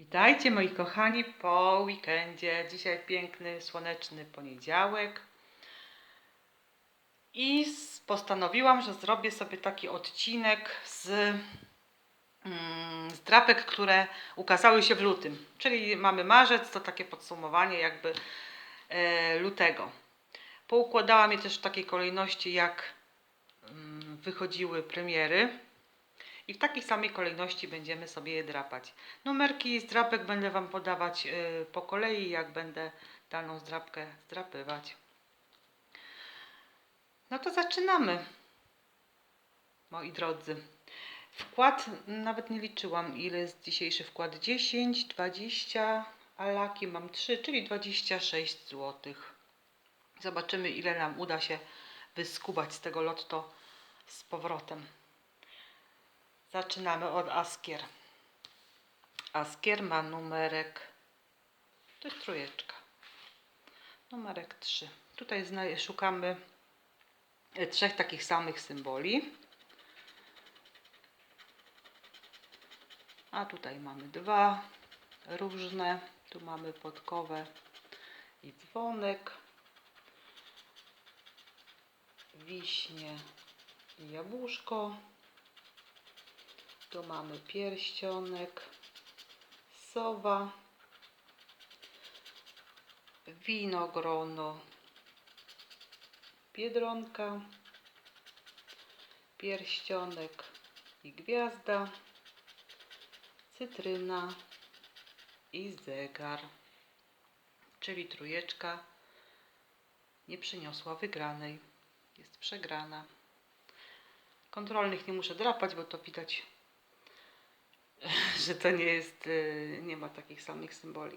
Witajcie moi kochani po weekendzie. Dzisiaj piękny, słoneczny poniedziałek. I postanowiłam, że zrobię sobie taki odcinek z, mm, z drapek, które ukazały się w lutym. Czyli mamy marzec, to takie podsumowanie jakby e, lutego. Poukładałam je też w takiej kolejności, jak mm, wychodziły premiery. I w takiej samej kolejności będziemy sobie je drapać. Numerki z drapek będę Wam podawać y, po kolei, jak będę daną zdrapkę zdrapywać. No to zaczynamy, moi drodzy. Wkład, nawet nie liczyłam, ile jest dzisiejszy wkład. 10, 20, a laki mam 3, czyli 26 zł. Zobaczymy, ile nam uda się wyskubać z tego lotto z powrotem. Zaczynamy od Askier. Askier ma numerek, to jest trójeczka, numerek 3. Tutaj szukamy e, trzech takich samych symboli. A tutaj mamy dwa różne. Tu mamy podkowę i dzwonek. Wiśnie i jabłuszko. Tu mamy pierścionek, sowa, winogrono, biedronka, pierścionek i gwiazda, cytryna i zegar, czyli trójeczka nie przyniosła wygranej, jest przegrana. Kontrolnych nie muszę drapać, bo to widać że to nie jest, y, nie ma takich samych symboli.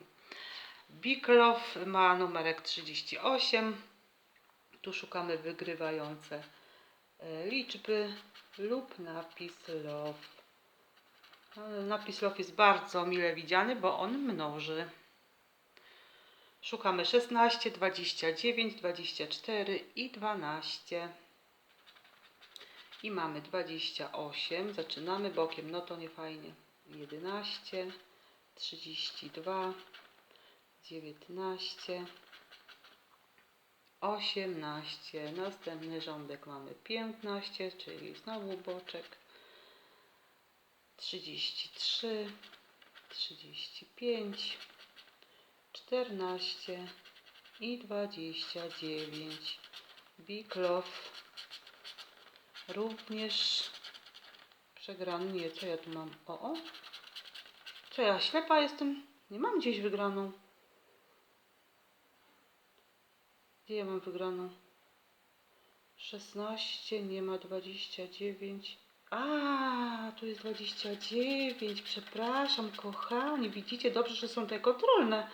Big Love ma numerek 38. Tu szukamy wygrywające e, liczby lub napis Love. Ale Napis Love jest bardzo mile widziany, bo on mnoży. Szukamy 16, 29, 24 i 12. I mamy 28. Zaczynamy bokiem, no to nie fajnie. 11, 32, 19, 18. Następny rządek mamy 15, czyli znowu boczek. 33, 35, 14 i 29. Big Love również przegrany. Nie, co ja tu mam? O, o. Co ja, ślepa jestem? Nie mam gdzieś wygraną. Gdzie ja mam wygraną? 16, nie ma 29. A, tu jest 29. Przepraszam, kochani. Widzicie dobrze, że są te kontrolne.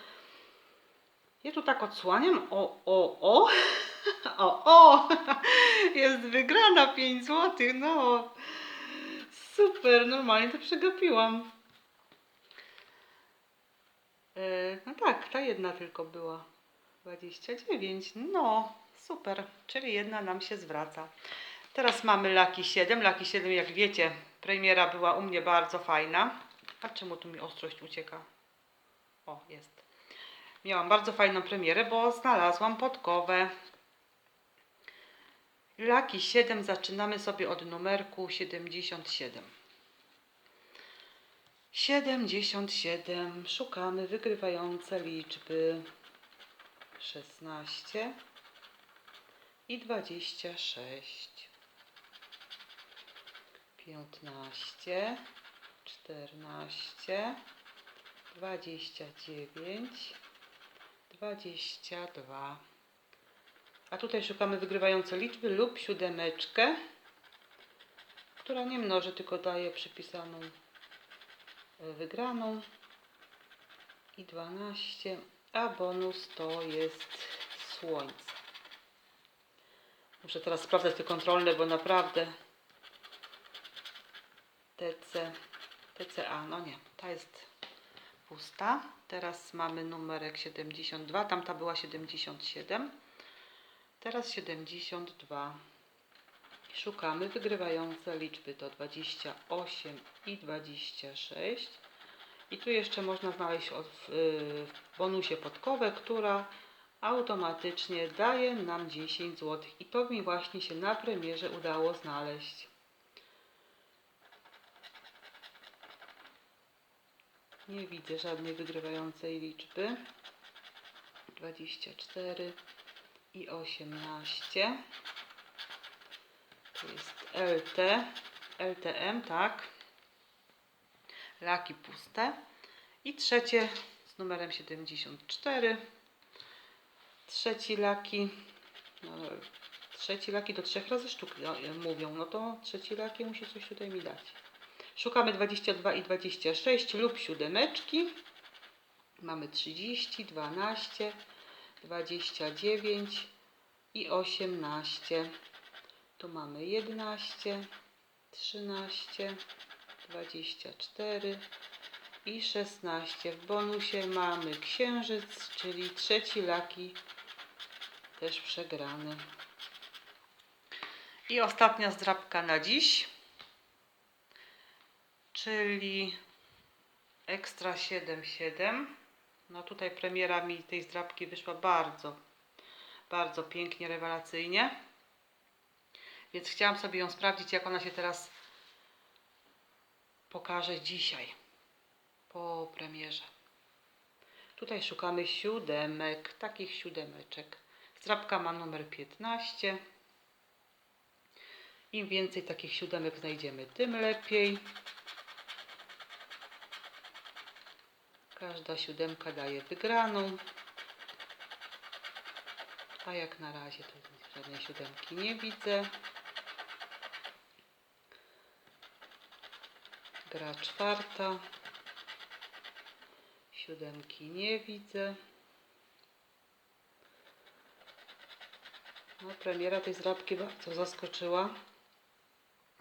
Ja tu tak odsłaniam. O, o, o. O, o. Jest wygrana 5 zł. No. Super, normalnie to przegapiłam. E, no tak, ta jedna tylko była. 29. No, super. Czyli jedna nam się zwraca. Teraz mamy Laki 7. Laki 7, jak wiecie, premiera była u mnie bardzo fajna. A czemu tu mi ostrość ucieka? O, jest. Miałam bardzo fajną premierę, bo znalazłam podkowę. Laki 7 zaczynamy sobie od numerku 77. 77. Szukamy wygrywające liczby 16 i 26. 15, 14, 29, 22. A tutaj szukamy wygrywające liczby lub siódemeczkę, która nie mnoży, tylko daje przypisaną e, wygraną. I 12, a bonus to jest słońce. Muszę teraz sprawdzać te kontrolne, bo naprawdę TC, TCA, no nie, ta jest pusta. Teraz mamy numerek 72, tamta była 77. Teraz 72. Szukamy wygrywające liczby to 28 i 26. I tu jeszcze można znaleźć w bonusie podkowę, która automatycznie daje nam 10 zł. I to mi właśnie się na premierze udało znaleźć. Nie widzę żadnej wygrywającej liczby. 24 i 18. Tu jest LT, LTM, tak. Laki puste. I trzecie z numerem 74. Trzeci laki. No, trzeci laki do trzech razy sztuk no, mówią. No to trzeci laki musi coś tutaj mi dać. Szukamy 22 i 26 lub siódemeczki. Mamy 30, 12, 29 i 18. Tu mamy 11, 13, 24 i 16. W bonusie mamy księżyc, czyli trzeci laki też przegrany. I ostatnia zdrabka na dziś, czyli Ekstra 7,7. No tutaj premiera mi tej zdrabki wyszła bardzo, bardzo pięknie, rewelacyjnie. Więc chciałam sobie ją sprawdzić, jak ona się teraz pokaże dzisiaj po premierze. Tutaj szukamy siódemek, takich siódemeczek. Zdrabka ma numer 15. Im więcej takich siódemek znajdziemy, tym lepiej. Każda siódemka daje wygraną. A jak na razie to żadnej siódemki nie widzę. Gra czwarta. Siódemki nie widzę. No, premiera tej zdrabki bardzo zaskoczyła.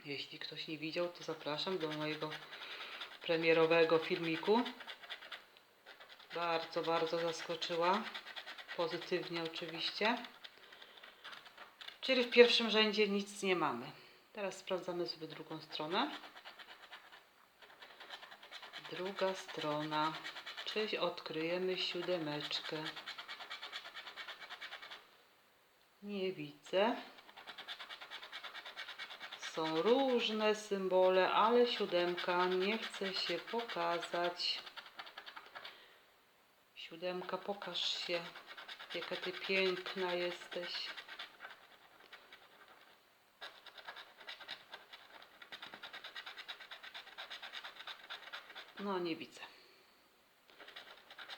Jeśli ktoś nie widział, to zapraszam do mojego premierowego filmiku. Bardzo, bardzo zaskoczyła. Pozytywnie oczywiście. Czyli w pierwszym rzędzie nic nie mamy. Teraz sprawdzamy sobie drugą stronę. Druga strona. Czy odkryjemy siódemeczkę? Nie widzę. Są różne symbole, ale siódemka nie chce się pokazać. Siódemka, pokaż się, jaka ty piękna jesteś. No, nie widzę.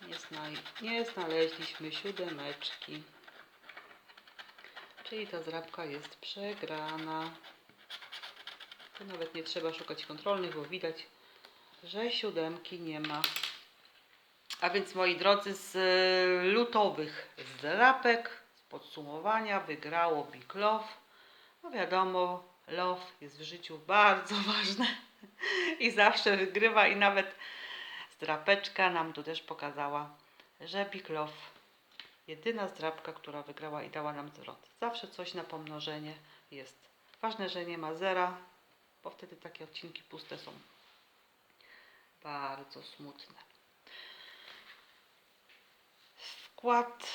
Nie, nie znaleźliśmy siódemeczki. Czyli ta zrabka jest przegrana. Tu nawet nie trzeba szukać kontrolnych, bo widać, że siódemki nie ma. A więc moi drodzy, z y, lutowych zdrapek, z podsumowania wygrało Big Love. No wiadomo, love jest w życiu bardzo ważne i zawsze wygrywa i nawet zdrapeczka nam tu też pokazała, że Big Love jedyna zdrapka, która wygrała i dała nam zwrot. Zawsze coś na pomnożenie jest. Ważne, że nie ma zera, bo wtedy takie odcinki puste są bardzo smutne. Wkład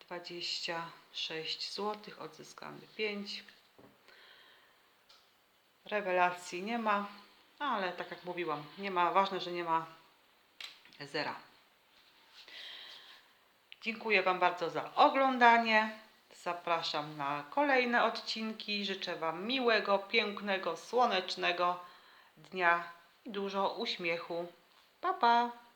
26 zł, odzyskamy 5. Rewelacji nie ma, ale tak jak mówiłam, nie ma, ważne, że nie ma zera. Dziękuję Wam bardzo za oglądanie. Zapraszam na kolejne odcinki. Życzę Wam miłego, pięknego, słonecznego dnia i dużo uśmiechu. Pa, pa!